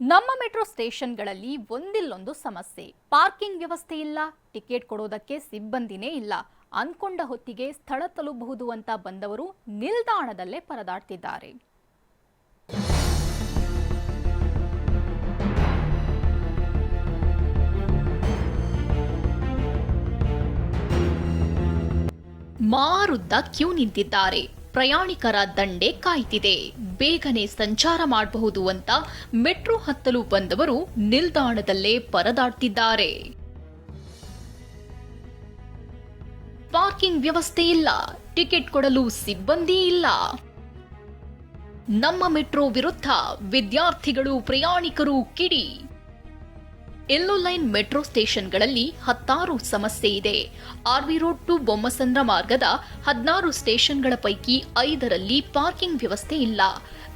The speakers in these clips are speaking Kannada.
ನಮ್ಮ ಮೆಟ್ರೋ ಸ್ಟೇಷನ್ಗಳಲ್ಲಿ ಒಂದಿಲ್ಲೊಂದು ಸಮಸ್ಯೆ. ಪಾರ್ಕಿಂಗ್ ವ್ಯವಸ್ಥೆ ಇಲ್ಲ, ಟಿಕೆಟ್ ಕೊಡೋದಕ್ಕೆ ಸಿಬ್ಬಂದಿನೇ ಇಲ್ಲ. ಅನ್ಕೊಂಡ ಹೊತ್ತಿಗೆ ಸ್ಥಳ ತಲುಪಬಹುದು ಅಂತ ಬಂದವರು ನಿಲ್ದಾಣದಲ್ಲೇ ಪರದಾಡ್ತಿದ್ದಾರೆ. ಮಾರುದ್ದ ಕ್ಯೂ ನಿಂತಿದ್ದಾರೆ. ಪ್ರಯಾಣಿಕರ ದಂಡೆ ಕಾಯ್ತಿದೆ. ಬೇಗನೆ ಸಂಚಾರ ಮಾಡಬಹುದು ಅಂತ ಮೆಟ್ರೋ ಹತ್ತಲು ಬಂದವರು ನಿಲ್ದಾಣದಲ್ಲೇ ಪರದಾಡ್ತಿದ್ದಾರೆ. ಪಾರ್ಕಿಂಗ್ ವ್ಯವಸ್ಥೆ ಇಲ್ಲ. ಟಿಕೆಟ್ ಕೊಡಲು ಸಿಬ್ಬಂದಿ ಇಲ್ಲ. ನಮ್ಮ ಮೆಟ್ರೋ ವಿರುದ್ಧ ವಿದ್ಯಾರ್ಥಿಗಳು ಪ್ರಯಾಣಿಕರು ಕಿಡಿ. ಲೈನ್ ಮೆಟ್ರೋ ಸ್ಟೇಷನ್ಗಳಲ್ಲಿ ಹತ್ತಾರು ಸಮಸ್ಯೆ ಇದೆ. ಆರ್ವಿ ರೋಡ್ ಟು ಬೊಮ್ಮಸಂದ್ರ ಮಾರ್ಗದ ಹದಿನಾರು ಸ್ಟೇಷನ್ಗಳ ಪೈಕಿ ಐದರಲ್ಲಿ ಪಾರ್ಕಿಂಗ್ ವ್ಯವಸ್ಥೆ ಇಲ್ಲ.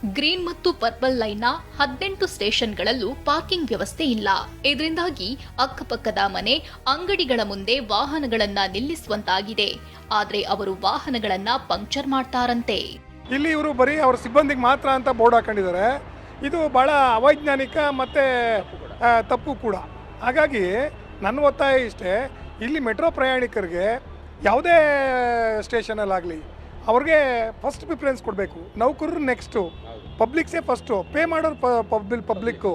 ಗ್ರೀನ್ ಮತ್ತು ಪರ್ಪಲ್ ಲೈನ್ನ ಹದಿನೆಂಟು ಸ್ಟೇಷನ್ಗಳಲ್ಲೂ ಪಾರ್ಕಿಂಗ್ ವ್ಯವಸ್ಥೆ ಇಲ್ಲ. ಇದರಿಂದಾಗಿ ಅಕ್ಕಪಕ್ಕದ ಮನೆ, ಅಂಗಡಿಗಳ ಮುಂದೆ ವಾಹನಗಳನ್ನ ನಿಲ್ಲಿಸುವಂತಾಗಿದೆ. ಆದರೆ ಅವರು ವಾಹನಗಳನ್ನ ಪಂಕ್ಚರ್ ಮಾಡ್ತಾರಂತೆ. ಇಲ್ಲಿ ಇವರು ಬರೀ ಅವರ ಸಿಬ್ಬಂದಿಗೆ ಮಾತ್ರ ಅಂತ ಬೋರ್ಡ್ ಹಾಕೊಂಡಿದ್ದಾರೆ. ಇದು ಬಹಳ ಅವೈಜ್ಞಾನಿಕ ಮತ್ತು ತಪ್ಪು ಕೂಡ. ಹಾಗಾಗಿ ನನ್ನ ಒತ್ತಾಯ ಇಷ್ಟೇ, ಇಲ್ಲಿ ಮೆಟ್ರೋ ಪ್ರಯಾಣಿಕರಿಗೆ ಯಾವುದೇ ಸ್ಟೇಷನಲ್ಲಾಗಲಿ ಅವ್ರಿಗೆ ಫಸ್ಟ್ ಪ್ರಿಫರೆನ್ಸ್ ಕೊಡಬೇಕು. ನೌಕರರು ನೆಕ್ಸ್ಟು ಪಬ್ಲಿಕ್ಸೇ ಫಸ್ಟು ಪೇ ಮಾಡೋರು ಪಬ್ಲಿಕ್ ಪಬ್ಲಿಕ್ಕು.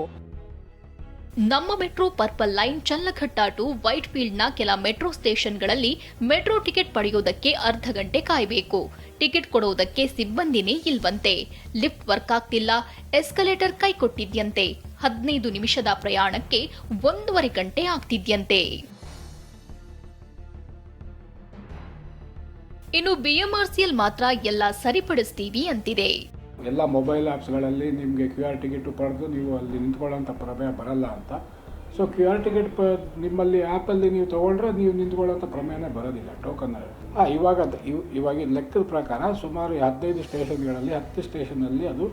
ನಮ್ಮ metro purple line Channaghatta to white ಫೀಲ್ಡ್ನ ಕೆಲ ಮೆಟ್ರೋ ಸ್ಟೇಷನ್ಗಳಲ್ಲಿ ಮೆಟ್ರೋ ಟಿಕೆಟ್ ಪಡೆಯುವುದಕ್ಕೆ ಅರ್ಧ ಗಂಟೆ ಕಾಯಬೇಕು. ಟಿಕೆಟ್ ಕೊಡುವುದಕ್ಕೆ ಸಿಬ್ಬಂದಿನೇ ಇಲ್ವಂತೆ. ಲಿಫ್ಟ್ ವರ್ಕ್ ಆಗ್ತಿಲ್ಲ, ಎಸ್ಕಲೇಟರ್ ಕೈ ಕೊಟ್ಟಿದ್ಯಂತೆ. ಹದಿನೈದು ನಿಮಿಷದ ಪ್ರಯಾಣಕ್ಕೆ ಒಂದೂವರೆ ಗಂಟೆ ಆಗ್ತಿದ್ಯಂತೆ. ಇನ್ನು ಬಿಎಂಆರ್ಸಿಎಲ್ ಮಾತ್ರ ಎಲ್ಲ ಸರಿಪಡಿಸ್ತೀವಿ ಅಂತಿದೆ. ಎಲ್ಲ ಮೊಬೈಲ್ ಆ್ಯಪ್ಸ್ಗಳಲ್ಲಿ ನಿಮಗೆ ಕ್ಯೂ ಆರ್ ಟಿಕೆಟ್ ಪಡೆದು ನೀವು ಅಲ್ಲಿ ನಿಂತ್ಕೊಳ್ಳೋಂಥ ಪ್ರಮೇಯ ಬರಲ್ಲ ಅಂತ. ಸೊ ಕ್ಯೂ ಆರ್ ಟಿಕೆಟ್ ಪ, ನಿಮ್ಮಲ್ಲಿ ಆ್ಯಪಲ್ಲಿ ನೀವು ತೊಗೊಂಡ್ರೆ ನೀವು ನಿಂತ್ಕೊಳ್ಳೋಂಥ ಪ್ರಮೇಯನೇ ಬರೋದಿಲ್ಲ, ಟೋಕನ್ ಹಾಂ ಇವಾಗ ಇವಾಗ ಲೆಕ್ಕದ ಪ್ರಕಾರ ಸುಮಾರು ಹದಿನೈದು ಸ್ಟೇಷನ್ಗಳಲ್ಲಿ, ಹತ್ತು ಸ್ಟೇಷನಲ್ಲಿ ಅದು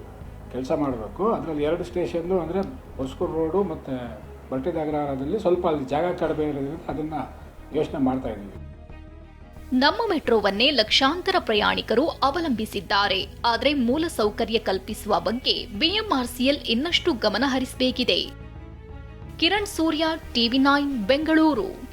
ಕೆಲಸ ಮಾಡಬೇಕು. ಅದರಲ್ಲಿ ಎರಡು ಸ್ಟೇಷನ್ನು ಅಂದರೆ ಹೊಸಕೂರು ರೋಡು ಮತ್ತು ಬಟ್ಟೆದಾಗರದಲ್ಲಿ ಸ್ವಲ್ಪ ಅಲ್ಲಿ ಜಾಗ ಕಡಿಮೆ ಇರೋದ್ರಿಂದ ಅದನ್ನು ಯೋಚನೆ ಮಾಡ್ತಾ ಇದ್ದೀವಿ. ನಮ್ಮ ಮೆಟ್ರೋವನ್ನೇ ಲಕ್ಷಾಂತರ ಪ್ರಯಾಣಿಕರು ಅವಲಂಬಿಸಿದ್ದಾರೆ. ಆದರೆ ಮೂಲ ಸೌಕರ್ಯ ಕಲ್ಪಿಸುವ ಬಗ್ಗೆ ಬಿಎಂಆರ್ಸಿಎಲ್ ಇನ್ನಷ್ಟು ಗಮನ ಹರಿಸಬೇಕಿದೆ ಕಿರಣ್ ಸೂರ್ಯ, ಟಿವಿ ನೈನ್, ಬೆಂಗಳೂರು.